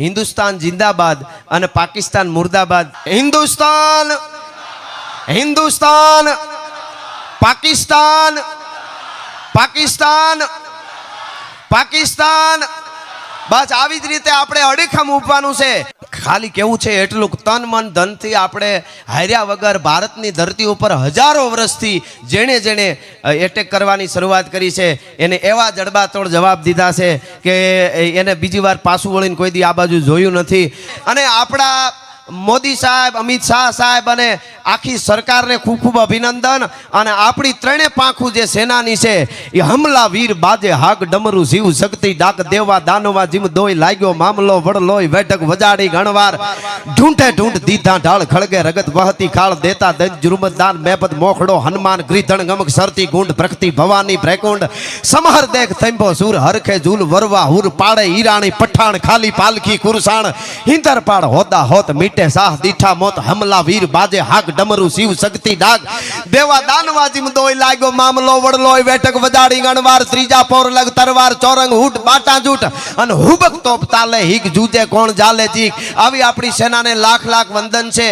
હિન્દુસ્તાન જિંદાબાદ અને પાકિસ્તાન મુર્દાબાદ. હિન્દુસ્તાન હિન્દુસ્તાન પાકિસ્તાન પાકિસ્તાન પાકિસ્તાન બસ આવી જ રીતે આપણે અડીખમ ઉભવાનું છે. ખાલી કેવું છે એટલું તન મન ધનથી આપણે હાર્યા વગર ભારતની ધરતી ઉપર હજારો વર્ષથી જેણે જેણે એટેક કરવાની શરૂઆત કરી છે. એને એવા જડબાતોડ જવાબ દીધા છે કે એને બીજી વાર પાછું વળીને કોઈ દી આ બાજુ જોયું નથી. અને આપણા મોદી સાહેબ, અમિત શાહ સાહેબ અને આખી સરકારને ખૂબ ખૂબ અભિનંદન અને આપણી ત્રણે પાંખું જે સેનાની છે, એ હમલા વીર બાજે હાક ડમરું જીવ શક્તિ ડાક દેવા દાનવા જીમ દોય લાગ્યો મામલો વડલોય વેઢક વજાડી ગણવાર. ઢૂંઢે ઢૂંઢ દીધા ઢાળ ખળગે રગત વહતી ખાળ દેતા દજ જુર્મદાન મેપદ મોખડો હનુમાન ગ્રીધણ ગમક સરતી ગુંડ પ્રકૃતિ ભવાની ભ્રેકુંડ. સમહર દેખ થંભો સુર હરખે ઝૂલ વરવા હુર પાડે ઈરાણી પઠાણ ખાલી પાલખી કુરસાણ. હિંદર પાડ હોદા હોત મીટે સાહ દીઠા મોત હમલા વીર બાજે હાક ડમરું શિવ શક્તિ ડાક. દેવા દાનવાજી દોય લાગ્યો મામલો વડલોય વેટક વજાડી ગણવાર, ત્રીજા પોર લગ તરવાર, ચોરંગ હુટ, બાટા જૂટ અને હુબક તોપ તાલે હિક જૂજે કોણ જાલે ચીક. આવી આપણી સેનાને લાખ લાખ વંદન છે.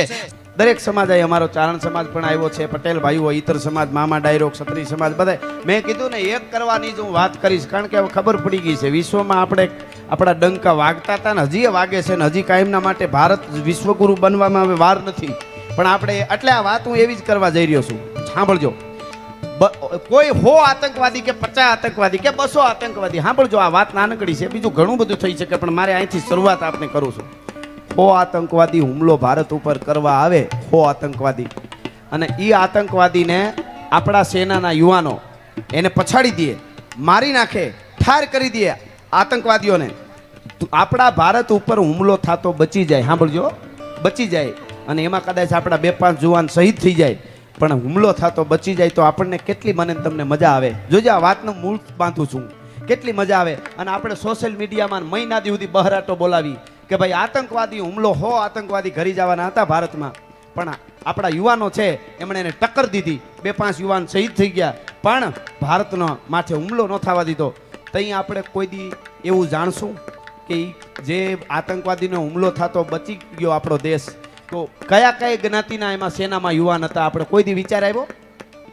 દરેક સમાજ અહીં અમારો ચારણ સમાજ પણ આવ્યો છે, પટેલ ભાઈઓ, ઈતર સમાજ, મામા ડાયરો ક્ષત્રિય સમાજ, બધા. મેં કીધું ને, એક કરવાની જ હું વાત કરીશ, કારણ કે હવે ખબર પડી ગઈ છે, વિશ્વમાં આપણે આપણા ડંકા વાગતા હતા ને, હજી વાગે છે ને, હજી કાયમના માટે ભારત વિશ્વગુરુ બનવામાં હવે વાર નથી. પણ આપણે એટલે આ વાત હું એવી જ કરવા જઈ રહ્યો છું. સાંભળજો. કોઈ હો આતંકવાદી કે પચાસ આતંકવાદી કે બસો આતંકવાદી, સાંભળજો, આ વાત નાનકડી છે. બીજું ઘણું બધું થઈ શકે, પણ મારે અહીંથી શરૂઆત આપને કરું છું. હો આતંકવાદી હુમલો ભારત ઉપર કરવા આવે, હો આતંકવાદી. અને એ આતંકવાદીને આપણા સેનાના યુવાનો એને પછાડી દે, મારી નાખે, ઠાર કરી દે આતંકવાદીઓને. આપણા ભારત ઉપર હુમલો થતો બચી જાય, સાંભળજો. બચી જાય. અને એમાં કદાચ આપણા બે પાંચ જુવાન શહીદ થઈ જાય, પણ હુમલો થતો, બચી જાય, તો આપણને કેટલી મને તમને મજા આવે. જોજો, આ વાતનું મૂળ બાંધું છું. કેટલી મજા આવે. અને આપણે સોશિયલ મીડિયામાં મહિના દી સુધી બહરાટો બોલાવી કે ભાઈ, આતંકવાદી હુમલો હો, આતંકવાદી ઘરી જવાના હતા ભારતમાં. પણ આપણા યુવાનો છે, એમણે એને ટક્કર દીધી. બે પાંચ યુવાન શહીદ થઈ ગયા, પણ ભારતનો માથે હુમલો ન થવા દીધો. તઈ આપણે કોઈ દી એવું જાણશું કે જે આતંકવાદીનો હુમલો થતો, બચી ગયો આપણો દેશ. તો કયા કયા જ્ઞાતિના એમાં સેનામાં યુવાન હતા? આપણે કોઈ દી વિચાર આવ્યો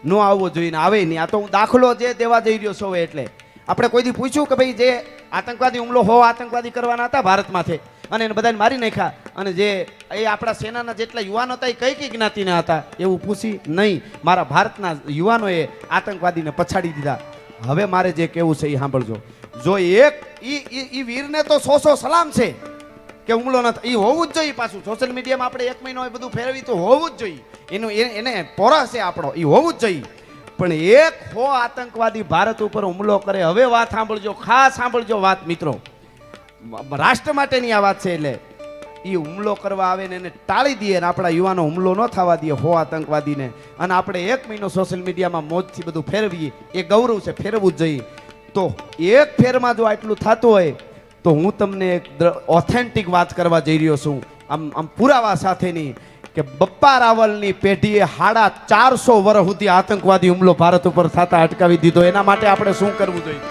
ન આવવો જોઈએ આવે નહીં. આ તો હું દાખલો જે દેવા જઈ રહ્યો છું એટલે. આપણે કોઈ દી પૂછ્યું કે ભાઈ જે આતંકવાદી હુમલો હો, આતંકવાદી કરવાના હતા ભારતમાંથી? અને એને બધાને મારી નાખ્યા. અને જે એ આપણા સેનાના જેટલા યુવાનો હતા, એ કઈ કઈ જ્ઞાતિના હતા? એવું પૂછી નહીં. મારા ભારતના યુવાનોએ આતંકવાદીને પછાડી દીધા. હવે મારે જે કહેવું છે એ સાંભળજો. જો એક ઈ વીરને તો સો સો સલામ છે. કે હુમલો ન એ હોવું જ જોઈએ પાછું. સોશિયલ મીડિયામાં આપણે એક મહિનો બધું ફેરવી તો હોવું જ જોઈએ. એનું એને પોરા છે આપણો. એ હોવું જ જોઈએ. પણ એક હો આતંકવાદી ભારત ઉપર હુમલો કરે, હવે વાત સાંભળજો, ખાસ સાંભળજો વાત, મિત્રો. રાષ્ટ્ર માટેની આ વાત છે એટલે એ હુમલો કરવા આવે ને એને ટાળી દઈએ ને આપણા યુવાનો હુમલો ન થવા દઈએ હો આતંકવાદીને. અને આપણે એક મહિનો સોશિયલ મીડિયામાં મોજથી બધું ફેરવીએ. એ ગૌરવ છે, ફેરવવું જ જોઈએ. તો એક ફેરમાં જો આટલું થતું હોય તો હું તમને એક ઓથેન્ટિક વાત કરવા જઈ રહ્યો છું. આમ આમ પુરાવા સાથેની કે બપ્પા રાવલની પેઢીએ હાડા ચારસો વર્ષ સુધી આતંકવાદી હુમલો ભારત ઉપર થતા અટકાવી દીધો. એના માટે આપણે શું કરવું જોઈએ?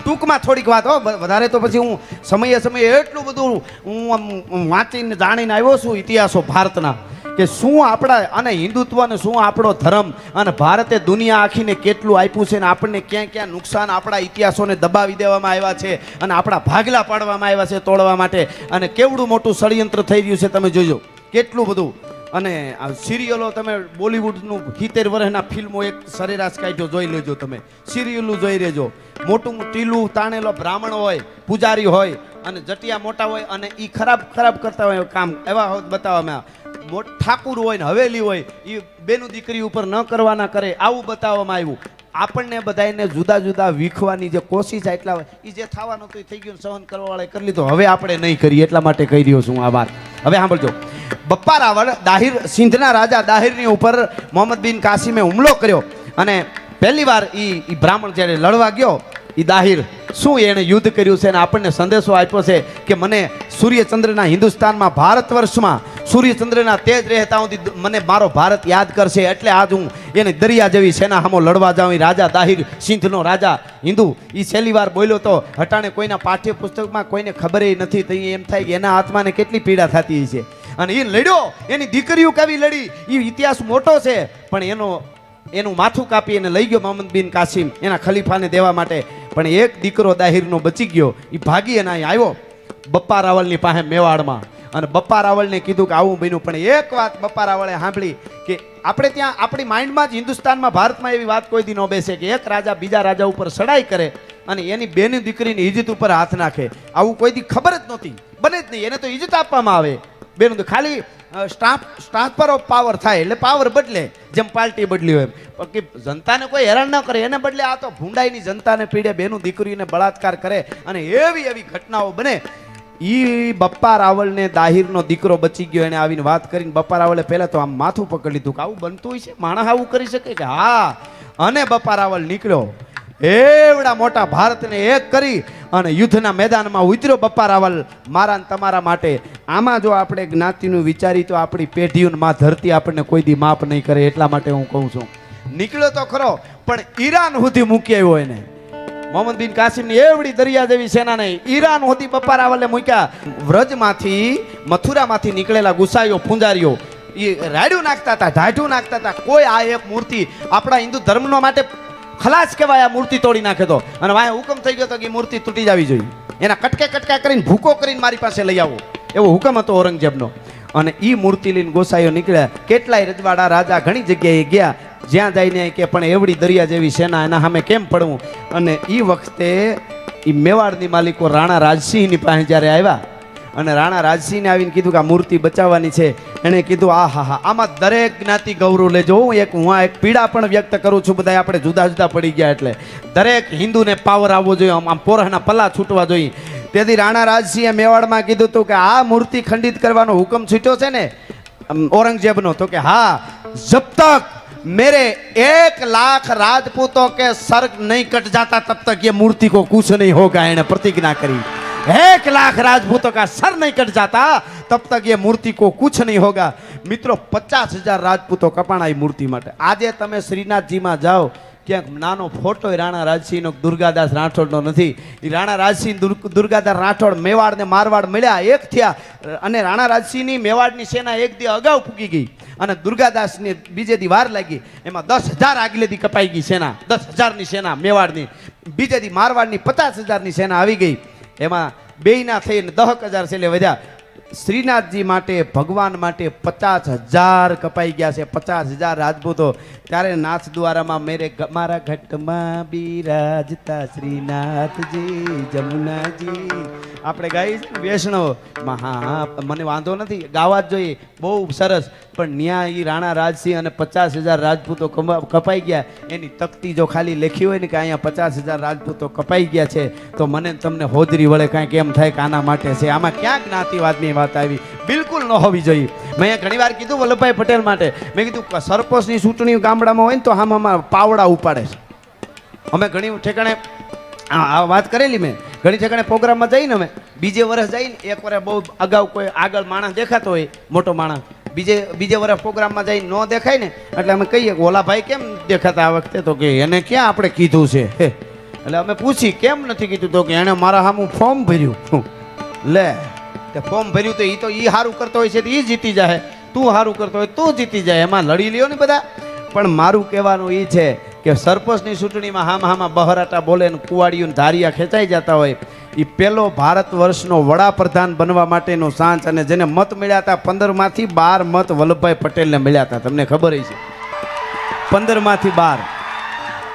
ટૂંકમાં થોડીક વાત, હો વધારે તો પછી હું સમયે સમયે એટલું બધું હું આમ વાંચીને જાણીને આવ્યો છું ઇતિહાસો ભારતના. કે શું આપણા અને હિન્દુત્વ અને શું આપણો ધર્મ? અને ભારતે દુનિયા આખીને કેટલું આપ્યું છે અને આપણને ક્યાં ક્યાં નુકસાન આપણા ઇતિહાસોને દબાવી દેવામાં આવ્યા છે અને આપણા ભાગલા પાડવામાં આવ્યા છે તોડવા માટે? અને કેવડું મોટું ષડયંત્ર થઈ રહ્યું છે તમે જોજો. કેટલું બધું? અને આ સિરિયલો તમે બોલિવૂડનું સિત્તેર વર્ષના ફિલ્મો એક સરેરાશ કાઢ્યો, જોઈ લેજો તમે. સિરિયલો જોઈ લેજો. મોટું ટીલું તાણેલો બ્રાહ્મણ હોય, પૂજારી હોય અને જટિયા મોટા હોય અને એ ખરાબ ખરાબ કરતા હોય કામ. એવા બતાવવામાં. આવે. ઠાકુર હોય ને હવેલી હોય એ બેનું દીકરી ઉપર ન કરવાના કરે, આવું બતાવવામાં આવ્યું. આપણને બધાને જુદા જુદા વીખવાની જે કોશિશ એટલા હોય એ જે થવાનું હતું એ થઈ ગયું સહન કરવાવાળા કરી લીધું. હવે આપણે નહીં કરીએ, એટલા માટે કહી રહ્યો છું આ વાત. હવે સાંભળજો. બપ્પા રાવળ, દાહિર, સિંધના રાજા દાહિરની ઉપર મોહમ્મદ બિન કાસિમે હુમલો કર્યો. અને પહેલી વાર એ બ્રાહ્મણ જ્યારે લડવા ગયો એ દાહિર શું એણે યુદ્ધ કર્યું છે અને આપણને સંદેશો આપ્યો છે કે મને સૂર્યચંદ્રના હિન્દુસ્તાનમાં ભારત વર્ષમાં સૂર્યચંદ્રના તેજ રહેતા સુધી મને મારો ભારત યાદ કરશે એટલે આજ હું એને દરિયા જેવી સેના હામો લડવા જાઉં રાજા દાહિર સિંધનો રાજા હિન્દુ. એ છેલ્લી વાર બોલ્યો તો, હટાણે કોઈના પાઠ્યપુસ્તકમાં કોઈને ખબર નથી. તો એમ થાય એના આત્માને કેટલી પીડા થતી હશે. અને એ લડ્યો, એની દીકરીઓ કેવી લડી? એ ઇતિહાસ મોટો છે, પણ એનો, એનું માથું કાપી અને લઈ ગયો મોહમ્મદ બિન કાસિમ, એના ખલીફાને દેવા માટે. પણ એક દીકરો દાહિરનો બચી ગયો એ ભાગી અને અહીં આવ્યો બપ્પા રાવલની પાસે મેવાડમાં. અને બપ્પા રાવળને કીધું કે આવું બન્યું. પણ એક વાત બપ્પા રાવળે સાંભળી કે આપણે ત્યાં, આપણી માઇન્ડમાં જ હિન્દુસ્તાનમાં, ભારતમાં એવી વાત કોઈ દી ન બેસે કે એક રાજા બીજા રાજા ઉપર સડાઈ કરે અને એની બેની દીકરીની ઇજ્જત ઉપર હાથ નાખે. આવું કોઈ દી ખબર જ નહોતી. બને જ નહીં. એને તો ઇજ્જત આપવામાં આવે. બેનું તો ખાલી સ્ટાફ ટ્રાન્સફર ઓફ પાવર થાય એટલે પાવર બદલે. જેમ પાર્ટી બદલી હોય પણ કે જનતાને કોઈ હેરાન ન કરે. એને બદલે આ તો ભૂંડાઈની જનતાને પીડે, બેનું દીકરીને બળાત્કાર કરે અને એવી એવી ઘટનાઓ બને ઈ બપ્પા રાવલને દાહિરનો દીકરો બચી ગયો, એને આવીને વાત કરીને બપ્પા રાવલે પહેલા તો આમ માથું પકડી લીધું કે આવું બનતું હોય છે, માણસ આવું કરી શકે કે હા. અને બપ્પા રાવલ નીકળ્યો. એવડા મોટા ભારતને એક કરી અને યુદ્ધના મેદાનમાં ઉતર્યો બપ્પા રાવલ મારા તમારા માટે. આમાં જો આપણે જ્ઞાતિનું વિચારી તો આપણી પેઢીઓને માં ધરતી આપણને કોઈ દી માફ નહીં કરે, એટલા માટે હું કહું છું. નીકળ્યો તો ખરો, પણ ઈરાન સુધી મૂકી આવ્યો એને. મોહમ્મદ બિન કાસિમની એવડી દરિયા જેવી સેનાને ઈરાન હોતી પપ્પા રાવલે મૂક્યા. વ્રજમાંથી, મથુરામાંથી નીકળેલા ગુસાઈઓ ફુંજારીઓ એ રાડ્યું નાખતા હતા ઢાઢું નાખતા હતા. કોઈ આ એક મૂર્તિ આપણા હિન્દુ ધર્મનો માટે ખલાસ કહેવાય આ મૂર્તિ તોડી નાખે તો. અને વાય હુકમ થઈ ગયો તો કે મૂર્તિ તૂટી જવી જોઈએ. એના કટકે કટકા કરીને ભૂકો કરીને મારી પાસે લઈ આવો. એવો હુકમ હતો ઔરંગઝેબનો. અને એ મૂર્તિ લઈને ગોસાઈઓ નીકળ્યા. કેટલાય રજવાડા રાજા ઘણી જગ્યાએ ગયા. જ્યાં જઈને કે પણ એવડી દરિયા જેવી સેના એના સામે કેમ પડવું? અને એ વખતે એ મેવાડની માલિકો રાણા રાજસિંહની પાસે જ્યારે આવ્યા, અને રાણા રાજસિંહને આવીને કીધું કે આ મૂર્તિ બચાવવાની છે, એણે કીધું, આ, હા હા, આમાં દરેક જ્ઞાતિ ગૌરવ લેજો હું એક, હું આ એક પીડા પણ વ્યક્ત કરું છું બધા આપણે જુદા જુદા પડી ગયા એટલે. દરેક હિન્દુને પાવર આવવો જોઈએ, આમ પોરહના પલ્લા છૂટવા જોઈએ. તેથી રાણા રાજસિંહે મેવાડમાં કીધું હતું કે આ મૂર્તિ ખંડિત કરવાનો હુકમ છૂટ્યો છે ને ઔરંગઝેબનો, તો કે, હા, જબ તક मेरे एक लाख राजपूतों के सर नहीं कट जाता तब तक ये मूर्ति को कुछ नहीं होगा એને प्रतिज्ञा કરી एक लाख राजपूतों का सर नहीं कट जाता तब तक ये मूर्ति को कुछ नहीं होगा મિત્રો પચાસ હજાર રાજપૂતો કપાણા એ મૂર્તિ માટે આજે તમે શ્રીનાથજીમાં જાઓ ક્યાંક નાનો ફોટો રાણા રાજસિંહનો, દુર્ગાદાસ રાઠોડનો નથી. એ રાણા રાજસિંહ, દુર્ગ- દુર્ગાદાસ રાઠોડ મેવાડને મારવાડ મળ્યા, એક થયા. અને રાણા રાજસિંહની મેવાડની સેના એક દી અગાઉ ફૂકી ગઈ. અને દુર્ગાદાસની બીજે દી વાર લાગી. એમાં દસ હજાર આગલે દી કપાઈ ગઈ સેના. દસ હજારની સેના મેવાડની. બીજે દી મારવાડની પચાસ હજારની સેના આવી ગઈ. એમાં બેયના થઈને દહક હજાર છેલ્લે વધ્યા. શ્રીનાથજી માટે, ભગવાન માટે પચાસ હજાર કપાઈ ગયા છે. પચાસ હજાર રાજપૂતો. ત્યારે નાથ દ્વારામાં મેરે મારા ઘટમાં બિરાજતા શ્રીનાથજી, જમુનાજી. આપણે ગાઈ વૈષ્ણવ. મહા, મને વાંધો નથી. ગાવા જ જોઈએ. બહુ સરસ. પણ ન્યા એ રાણા રાજસિંહ અને પચાસ હજાર રાજપૂતો કપાઈ ગયા. એની તકતી જો ખાલી લેખી હોય ને કે અહીંયા પચાસ હજાર રાજપૂતો કપાઈ ગયા છે, તો મને તમને હોજરી વળે કાંઈક એમ થાય કે આના માટે છે. આમાં ક્યાં જ્ઞાતિવાદની વાત આવી. બિલકુલ ન હોવી જોઈએ. મેં ઘણી વાર કીધું વલ્લભભાઈ પટેલ માટે. મેં કીધું સરપંચની ચૂંટણી ગામડામાં હોય ને તો આમાં પાવડા ઉપાડે છે. અમે ઘણી ઠેકાણે આ વાત કરેલી મેં. ઘણી ઠેકાણે પ્રોગ્રામમાં જઈને અમે. બીજે વર્ષ જઈને એક વર્ષ બહુ અગાઉ કોઈ આગળ માણસ દેખાતો હોય, મોટો માણસ. બીજે બીજે વર્ષ પ્રોગ્રામમાં જઈને ન દેખાય ને, એટલે અમે કહીએ કે, ઓલા ભાઈ કેમ દેખાતા આ વખતે? તો કે, એને ક્યાં આપણે કીધું છે. એટલે અમે પૂછી, કેમ નથી કીધું? તો કે એણે મારા સામું ફોર્મ ભર્યું. લે, તે ફોર્મ ભર્યું તો એ તો એ સારું કરતો હોય છે તો એ જીતી જાય. તું સારું કરતો હોય તું જીતી જાય. એમાં લડી લ્યો ને બધા. પણ મારું કહેવાનું એ છે કે સરપંચની ચૂંટણીમાં હામ હામાં બહરાટા બોલે ને કુવાડીઓને ધારિયા ખેંચાઈ જતા હોય. એ પહેલો ભારત વર્ષનો વડાપ્રધાન બનવા માટેનો સાંચ અને જેને મત મળ્યા હતા પંદરમાંથી બાર મત વલ્લભભાઈ પટેલને મળ્યા હતા. તમને ખબર છે પંદરમાંથી બાર.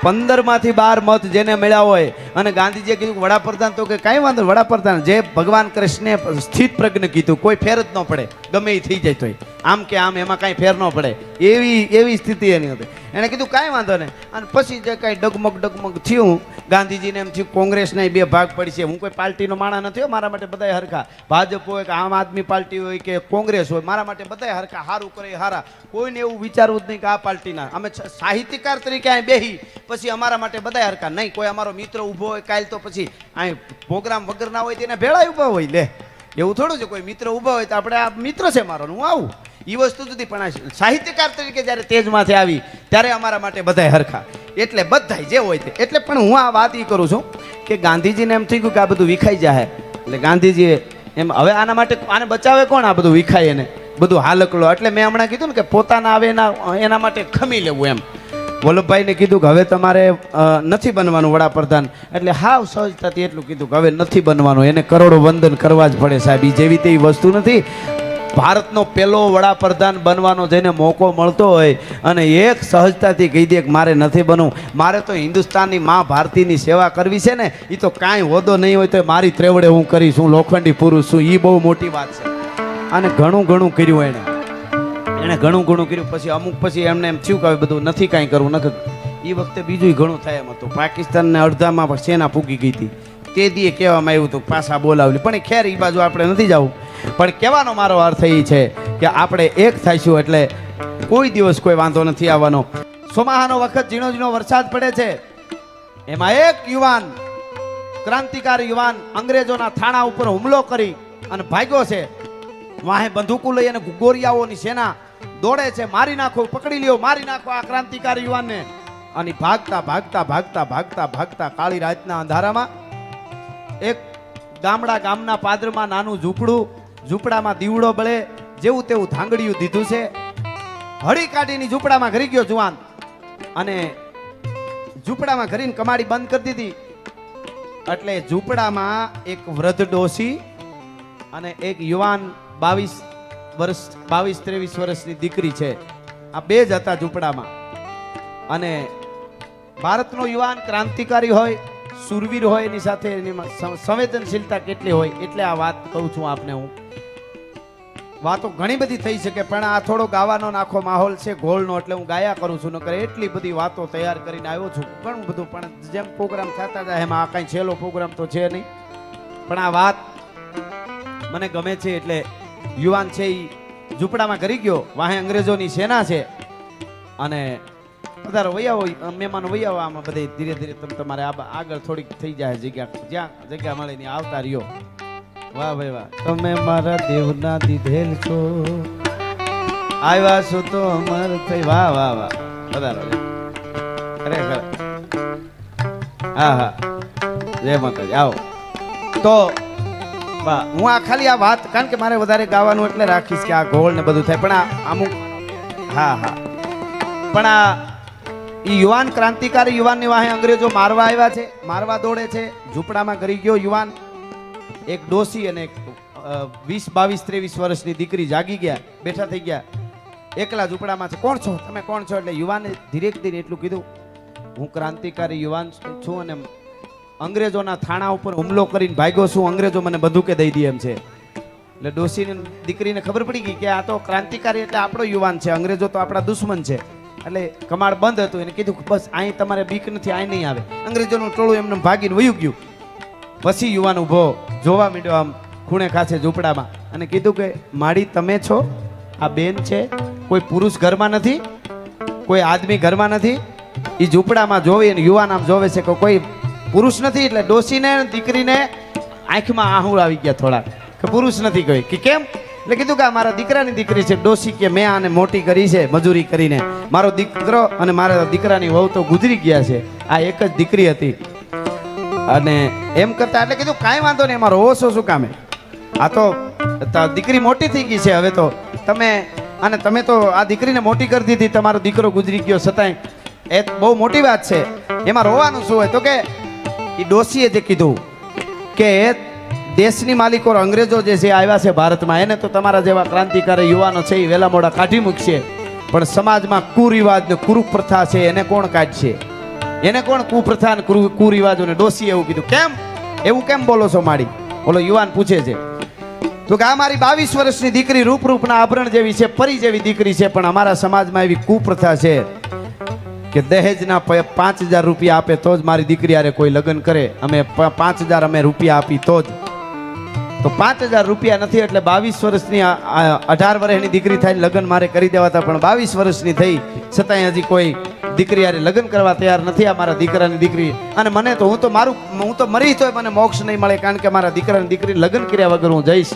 પંદરમાંથી બાર મત જેને મળ્યા હોય, અને ગાંધીજીએ કીધું વડાપ્રધાન તો કે કાંઈ વાંધો વડાપ્રધાન જે ભગવાન કૃષ્ણે સ્થિત પ્રજ્ઞ કીધું, કોઈ ફેર જ ન પડે, ગમે એ થઈ જાય તોય. આમ કે આમ એમાં કાંઈ ફેર ન પડે. એવી એવી સ્થિતિ એની હતી. એણે કીધું, કાંઈ વાંધો નહીં. અને પછી જે કાંઈ ડગમગ ડગમગ થયું, ગાંધીજીને એમ થયું, કોંગ્રેસના બે ભાગ પડી છે. હું કોઈ પાર્ટીનો માણા નથી હોય મારા માટે બધાય હરખા. ભાજપ હોય કે આમ આદમી પાર્ટી હોય કે કોંગ્રેસ હોય, મારા માટે બધાય હરખા. સારું કરે, હારા. કોઈને એવું વિચારવું જ નહીં કે આ પાર્ટીના. અમે સાહિત્યકાર તરીકે અહીં બેહી, પછી અમારા માટે બધાય હરખા. નહીં, કોઈ અમારો મિત્ર ઊભો હોય કાલ તો પછી અહીં પ્રોગ્રામ વગરના હોય તેને ભેળા ઊભા હોય. લે, એવું થોડું છે, કોઈ મિત્ર ઊભા હોય તો આપણે આ મિત્ર છે મારો હું આવું. એ વસ્તુ જુદી પણ આ સાહિત્યકાર તરીકે જ્યારે તેજમાંથી આવી, ત્યારે અમારા માટે બધાય હરખા. એટલે બધાય જે હોય તે. એટલે પણ હું આ વાત એ કરું છું કે ગાંધીજીને એમ થઈ ગયું કે આ બધું વિખાઈ જાય એટલે ગાંધીજીએ એમ, હવે આના માટે આને બચાવે કોણ આ બધું વિખાય એને? બધું હાલકલો. એટલે મેં હમણાં કીધું ને કે પોતાના આવે એના એના માટે ખમી લેવું એમ. વલ્લભભાઈને કીધું કે હવે તમારે નથી બનવાનું વડાપ્રધાન. એટલે હાવ સહજતાથી એટલું કીધું કે હવે નથી બનવાનું. એને કરોડો વંદન કરવા જ પડે સાહેબ. એ જેવી તેવી વસ્તુ નથી. ભારતનો પહેલો વડાપ્રધાન બનવાનો જેને મોકો મળતો હોય અને એક સહજતાથી કહી દે કે મારે નથી બનવું. મારે તો હિન્દુસ્તાનની મા ભારતીની સેવા કરવી છે ને એ તો કાંઈ હોદો નહીં હોય તો મારી ત્રેવડે હું કરીશ, હું લોખંડી પુરુષ છું એ બહુ મોટી વાત છે. અને ઘણું ઘણું કર્યું એણે. એણે ઘણું ઘણું કર્યું, પછી અમુક પછી એમને એમ થયું કે બધું નથી કાંઈ કરવું નથી એ વખતે બીજું ઘણું થાય એમ હતું. પાકિસ્તાનને અડધામાં સેના ફૂકી ગઈ હતી. તે દીએ કહેવામાં આવ્યું હતું, પાછા બોલાવલી. પણ ખેર એ બાજુ આપણે નથી જવું. પણ કહેવાનો મારો અર્થ એ છે કે આપણે એક થઈશું એટલે કોઈ દિવસ કોઈ વાંધો નથી આવવાનો. સોમાહાનો વખત ઝીણો ઝીણો વરસાદ પડે છે. એમાં એક યુવાન, ક્રાંતિકારી યુવાન અંગ્રેજોના થાણા ઉપર હુમલો કરી અને ભાગ્યો છે. વાહે બંદૂકો લઈ અને ગોરિયાઓની સેના દોડે છે. મારી નાખો, પકડી લ્યો, મારી નાખો આ ક્રાંતિકારી યુવાનને. અને ભાગતા ભાગતા ભાગતા ભાગતા ભાગતા કાળી રાતના અંધારામાં એક ગામડા ગામના પાદરમાં નાનું ઝૂંપડું ઝૂંપડામાં દીવડો બળે જેવું તેવું ધાંગડિયું દીધું છે. હળી કાઢીની ઝૂંપડામાં ઘરી ગયો જુવાન. અને ઝૂંપડામાં ઘરીને કમાડી બંધ કરી દીધી. એટલે ઝૂંપડામાં એક વૃદ્ધ ડોસી અને એક યુવાન બાવીસ વર્ષ, બાવીસ, ત્રેવીસ વર્ષની દીકરી છે. આ બે જ હતા ઝૂંપડામાં. અને ભારતનો યુવાન ક્રાંતિકારી હોય સુરવીર હોય એની સાથે એની સંવેદનશીલતા કેટલી હોય એટલે આ વાત કહું છું આપને હું. વાતો ઘણી બધી થઈ શકે, પણ આ થોડો ગાવાનો નાખો માહોલ છે, ગોળનો, એટલે હું ગાયા કરું છું, નકર એટલી બધી વાતો તૈયાર કરીને આવ્યો છું. ઘણું બધું, પણ જેમ પ્રોગ્રામ થતા જાય એમાં આ કાંઈ છેલ્લો પ્રોગ્રામ તો છે નહીં. પણ આ વાત મને ગમે છે, એટલે યુવાન છે એ ઝૂંપડામાં કરી ગયો, વાહે અંગ્રેજોની સેના છે. અને વધારે વૈયાવો મહેમાન વૈયાવો આમાં બધે ધીરે ધીરે તમે તમારે આગળ થોડીક થઈ જાય જગ્યા જ્યાં જગ્યા મળે ને આવતા રહ્યો. વાહ ભાઈ વાહ. તમે મારા દેવના દીધેલ છો. આવ્યા છો તો અમર થઈ વાહ વાહ વાહ. વધારો. ખરેખર હા હા. જય માતાજી. આવો. તો, વાહ, હું આ ખાલી આ વાત કારણ કે મારે વધારે ગાવાનું એટલે રાખીશ કે આ ગોળ ને બધું થાય. પણ આ અમુક હા હા. પણ આ ઈ યુવાન ક્રાંતિકારી યુવાનની વાહે અંગ્રેજો મારવા આવ્યા છે, મારવા દોડે છે, ઝૂંપડામાં ગરી ગયો યુવાન. એક ડોસી અને એક વીસ, બાવીસ, ત્રેવીસ વર્ષની દીકરી જાગી ગયા, બેઠા થઈ ગયા. એકલા ઝૂંપડામાં છે. કોણ છો? તમે કોણ છો? એટલે યુવાને ધીરે ધીરે એટલું કીધું, હું ક્રાંતિકારી યુવાન છું અને અંગ્રેજોના થાણા ઉપર હુમલો કરીને ભાગ્યો છું. અંગ્રેજો મને બધું કે દઈ દે એમ છે. એટલે ડોસીની, દીકરીને ખબર પડી ગઈ કે આ તો ક્રાંતિકારી એટલે આપણો યુવાન છે. અંગ્રેજો તો આપણા દુશ્મન છે. એટલે કમાડ બંધ હતું એને કીધું બસ અહીં તમારે બીક નથી અહીં નહીં આવે. અંગ્રેજોનું ટોળું એમને ભાગીને વયું ગયું. પછી યુવાન ઊભો, જોવા માંડ્યો આમ ખૂણે ખાસે ઝૂંપડામાં અને કીધું કે, માડી, તમે છો? આ બેન છે? કોઈ પુરુષ ઘરમાં નથી? કોઈ આદમી ઘરમાં નથી? એ ઝૂંપડામાં જોવે અને યુવાન આમ જોવે છે કે કોઈ પુરુષ નથી? એટલે ડોસીને દીકરીને આંખમાં આહુળ આવી ગયા થોડા કે પુરુષ નથી કોઈ. કે કેમ? એટલે કીધું કે મારા દીકરાની દીકરી છે ડોસી કે મેં આને મોટી કરી છે, મજૂરી કરીને. મારો દીકરો અને મારા દીકરાની વહુ તો ગુજરી ગયા છે. આ એક જ દીકરી હતી. અને એમ કરતા એટલે કીધું, કાંઈ વાંધો નહીં મારો ઓછો શું કામે? આ તો દીકરી મોટી થઈ ગઈ છે હવે તો. તમે, અને તમે તો આ દીકરીને મોટી કરી દીધી, તમારો દીકરો ગુજરી ગયો છતાંય. એ બહુ મોટી વાત છે. એમાં રોવાનું શું હોય તો કે એ ડોસીએ જે કીધું કે દેશની માલિકો અંગ્રેજો જે છે આવ્યા છે ભારતમાં, એને તો તમારા જેવા ક્રાંતિકારી યુવાનો છે એ વહેલા મોડા કાઢી મૂકશે. પણ સમાજમાં કુરિવાજ ને કુરુપ્રથા છે, એને કોણ કાઢશે? એને કોણ કુપ્રથા ને કુરુ- કુરિવાજો ને ડોસી એવું કીધું? કેમ? એવું કેમ બોલો છો માડી? બોલો, યુવાન પૂછે છે. તો કે આ મારી બાવીસ વર્ષની દીકરી રૂપરૂપના આભરણ જેવી છે, પરી જેવી દીકરી છે, પણ અમારા સમાજમાં એવી કુપ્રથા છે કે દહેજના પાંચ હજાર રૂપિયા આપે તો જ મારી દીકરી આરે કોઈ લગ્ન કરે. અમે પાંચ હજાર અમે રૂપિયા આપી તો જ. તો પાંચ હજાર રૂપિયા નથી એટલે બાવીસ વર્ષની અઢાર વર્ષની દીકરી થાય લગ્ન મારે કરી દેવાતા, પણ બાવીસ વર્ષની થઈ છતાંય હજી કોઈ દીકરી યારે લગ્ન કરવા તૈયાર નથી આ મારા દીકરાની દીકરી. અને મને તો હું તો મારું, હું તો મરી તોય મને મોક્ષ નહીં મળે, કારણ કે મારા દીકરાની દીકરી લગ્ન કર્યા વગર હું જઈશ.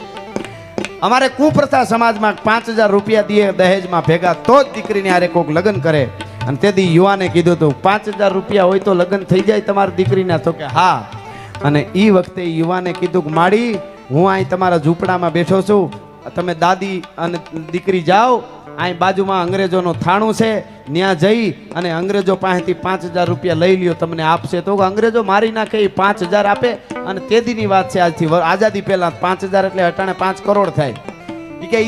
અમારે કુપ્રથા સમાજમાં પાંચ હજાર રૂપિયા દઈએ દહેજમાં ભેગા, તો જ દીકરીને હારે કોક લગ્ન કરે. અને તેથી યુવાને કીધું હતું પાંચ હજાર રૂપિયા હોય તો લગ્ન થઈ જાય તમારી દીકરીના. તો કે હા. અને એ વખતે યુવાને કીધું કે, માડી હું અહીં તમારા ઝૂંપડામાં બેઠો છું. તમે દાદી અને દીકરી જાઓ અહીં બાજુમાં અંગ્રેજોનું થાણું છે. ત્યાં જઈ અને અંગ્રેજો પાસેથી પાંચ હજાર રૂપિયા લઈ લ્યો, તમને આપશે. તો અંગ્રેજો મારી નાખે, એ પાંચ હજાર આપે. અને તે દીની વાત છે આજથી આઝાદી પહેલાં પાંચ હજાર એટલે અટાણે પાંચ કરોડ થાય. કે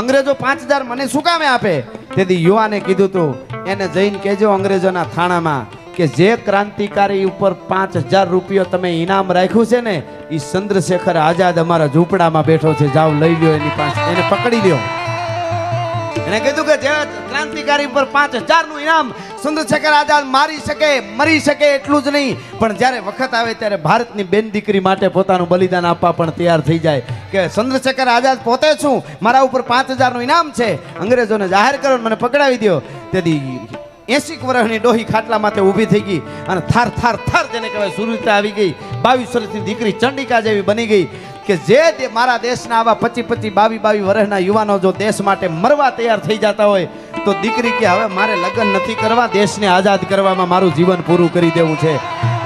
અંગ્રેજો પાંચ હજાર મને શું કામે આપે? તેથી યુવાને કીધું તું, એને જઈને કહેજો અંગ્રેજોના થાણામાં કે જે ક્રાંતિકારી ઉપર પાંચ હજાર રૂપિયો તમે ઇનામ રાખ્યું છે ને એ ચંદ્રશેખર આઝાદ અમારા ઝૂંપડામાં બેઠો છે, જાવ લઈ લ્યો એની પાસે, એને પકડી લ્યો. એને કીધું કે જે ક્રાંતિકારી પર પાંચ હજારનું ઇનામ ચંદ્રશેખર આઝાદ મારી શકે, મરી શકે એટલું જ નહીં. પણ જ્યારે વખત આવે ત્યારે ભારતની બેન દીકરી માટે પોતાનું બલિદાન આપવા પણ તૈયાર થઈ જાય કે ચંદ્રશેખર આઝાદ પોતે છું, મારા ઉપર પાંચ હજારનું ઇનામ છે. અંગ્રેજોને જાહેર કરો મને પકડાવી દો તેથી એસી વર્ષની ડોહી ખાટલા માથે ઊભી થઈ ગઈ અને થાર થાર થાર જેને કહેવાય સુરતા આવી ગઈ. બાવીસ વર્ષની દીકરી ચંડિકા જેવી બની ગઈ કે જે મારા દેશના આવા પચી પચી બાવી બાવી વર્ષના યુવાનો જો દેશ માટે મરવા તૈયાર થઈ જતા હોય, તો દીકરી કે હવે મારે લગ્ન નથી કરવા, દેશને આઝાદ કરવામાં મારું જીવન પૂરું કરી દેવું છે.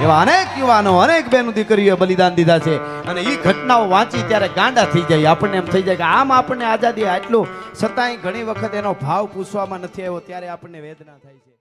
એવા અનેક યુવાનો, અનેક બહેનો દીકરીઓએ બલિદાન દીધા છે. અને એ ઘટનાઓ વાંચી ત્યારે ગાંડા થઈ જાય. આપણને એમ થઈ જાય કે આમ આપણને આઝાદી આટલું, છતાંય ઘણી વખત એનો ભાવ પૂછવામાં નથી આવ્યો, ત્યારે આપણને વેદના થાય છે.